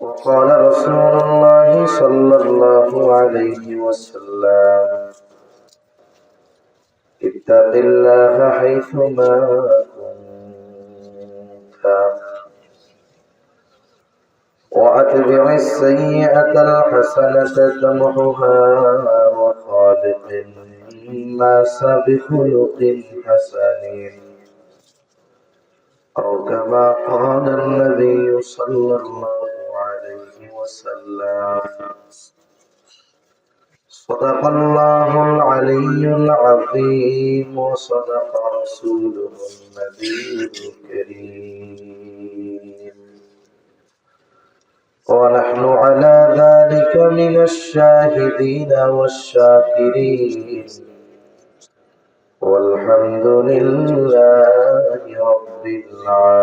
وقال رسول الله صلى الله عليه وسلم اتق الله حيثما كنت وأتبع السيئة الحسنة تمحها وخالق الناس بخلق حسن. أو كما قال النبي صلى الله عليه وسلم صدق الله العلي العظيم وصدق رسوله النبي الكريم. ونحن على ذلك من الشاهدين والشاكرين. والحمد لله رب العالمين.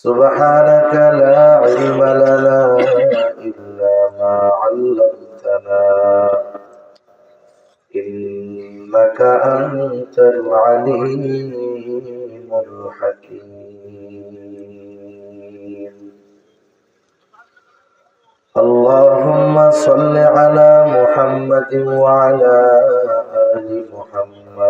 سبحانك لا علم لنا إلا ما علمتنا. إنك أنت العليم الحكيم. اللهم صل على محمد وعلى آل محمد.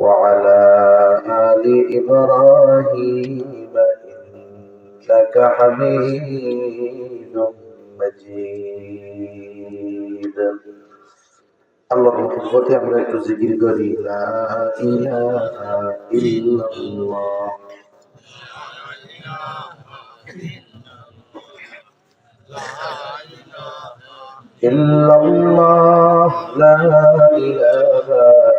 وعلى آل إبراهيم إنك حميد مجيد আল্লাহর মহব্বতে আমরা একটু জিকির করি লা ইলাহা ইল্লাল্লাহ ইল্লাল্লাহ লা ইলাহা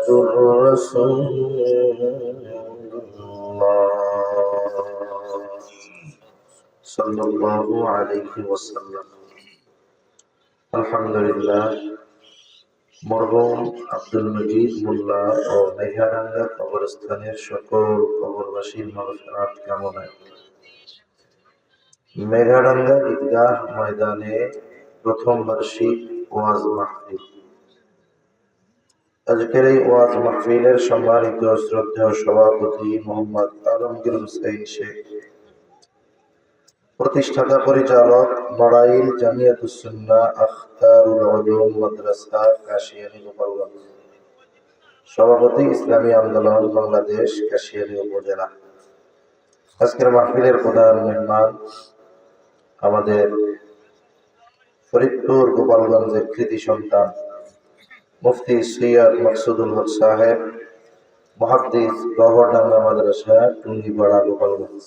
محمد رسول الله صلى الله عليه وسلم الحمد لله মরহুম আব্দুল মজিদ মোল্লা ও মেঘারাঙ্গা কবরস্থানের সকল কবরবাসীর মাগফিরাত কামনায় মেঘারাঙ্গা ঈদগাহ ময়দানে প্রথম বার্ষিক ওয়াজ মাহফিল আজকের এই ওয়াজ মাহফিলের সম্মানিত শ্রদ্ধেয় সভাপতি মোহাম্মদ আলমগীর হুসাইন শেখ। প্রতিষ্ঠাতা পরিচালক নড়াইল জামিয়াতুসুন্না আখতারুল উলুম মাদ্রাসা কাশিয়ানী গোপালগঞ্জ সভাপতি ইসলামী আন্দোলন বাংলাদেশ কাশিয়ানী উপজেলা আজকের মাহফিলের প্রধান মেহমান আমাদের ফরিদপুর গোপালগঞ্জের কৃতি সন্তান মুফতি সৈয়দ মকসুদুল হক সাহেব, মহাদ্দিস গহরডাঙ্গা মাদ্রাসা, টুঙ্গিপাড়া, গোপালগঞ্জ।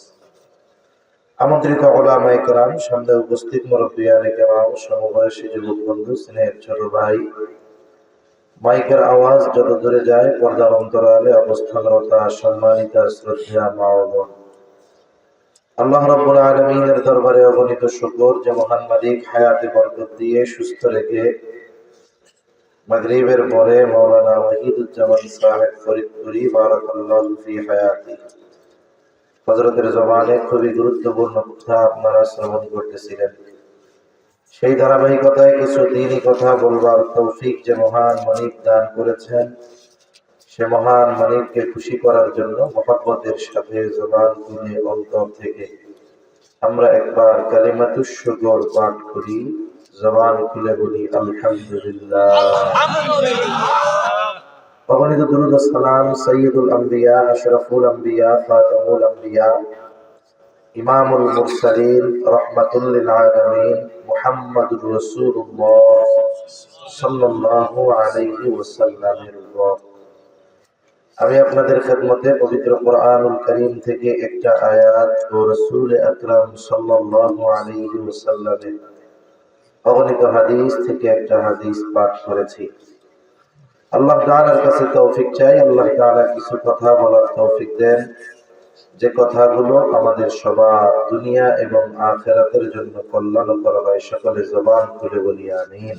আমন্ত্রিত সামনে উপস্থিত মুরব্বিয়ানে সমবয়সী যুবক বন্ধু, স্নেহের ছোট ভাই। মাইকের আওয়াজ যত দূরে যায়, পর্দার অন্তরালে অবস্থানরতা, সম্মানিতা শ্রদ্ধা মা বোন। আল্লাহ রাব্বুল আলামিনের দরবারে অগণিত শুকর, যে মহান মালিক, হায়াতে বরকত দিয়ে সুস্থ রেখে মাগরিবের পরে মাওলানা ওয়াহিদুজ্জামান সাহেব ফরিদপুরি বারাকাল্লাহু ফি হায়াতি হজরতের জবানে খুবই গুরুত্বপূর্ণ কথা আপনারা শ্রবণ করতেছিলেন। সেই ধারাবাহিকতায় কিছু দিনই কথা বলবার তৌফিক যে মহান মানিক দান করেছেন, সে মহান মালিককে খুশি করার জন্য মহাব্বতের সাথে জবান তুলে অন্তর থেকে আমরা একবার কালিমাতুস শুকর পাঠ করি। জবান খুলে বলি আলহামদুলিল্লাহ। অগণিত দুরুদ সালাম সৈয়দুল আম্বিয়া আশরাফুল আম্বিয়া ফাতামুল আম্বিয়া ইমামুল মুরসালিন রহমাতুল লিল আলামিন মুহাম্মাদুর রাসূলুল্লাহ সাল্লাল্লাহু আলাইহি ওয়াসাল্লামের উপর আমি আপনাদের খেদমতে পবিত্র কোরআনুল করিম থেকে একটা আয়াত ও রসুল আকরাম সাল্লাল্লাহু আলাইহি ওয়াসাল্লামের অগণিত হাদিস থেকে একটা হাদিস পাঠ করেছি। আল্লাহ তালার কাছে তৌফিক চাই, আল্লাহ তালা কিছু কথা বলার তৌফিক দেন। যে কথাগুলো আমাদের সবার দুনিয়া এবং আখেরাতের জন্য কল্যাণ করা হয়, সকলে জবান তুলে বলি, আমিন।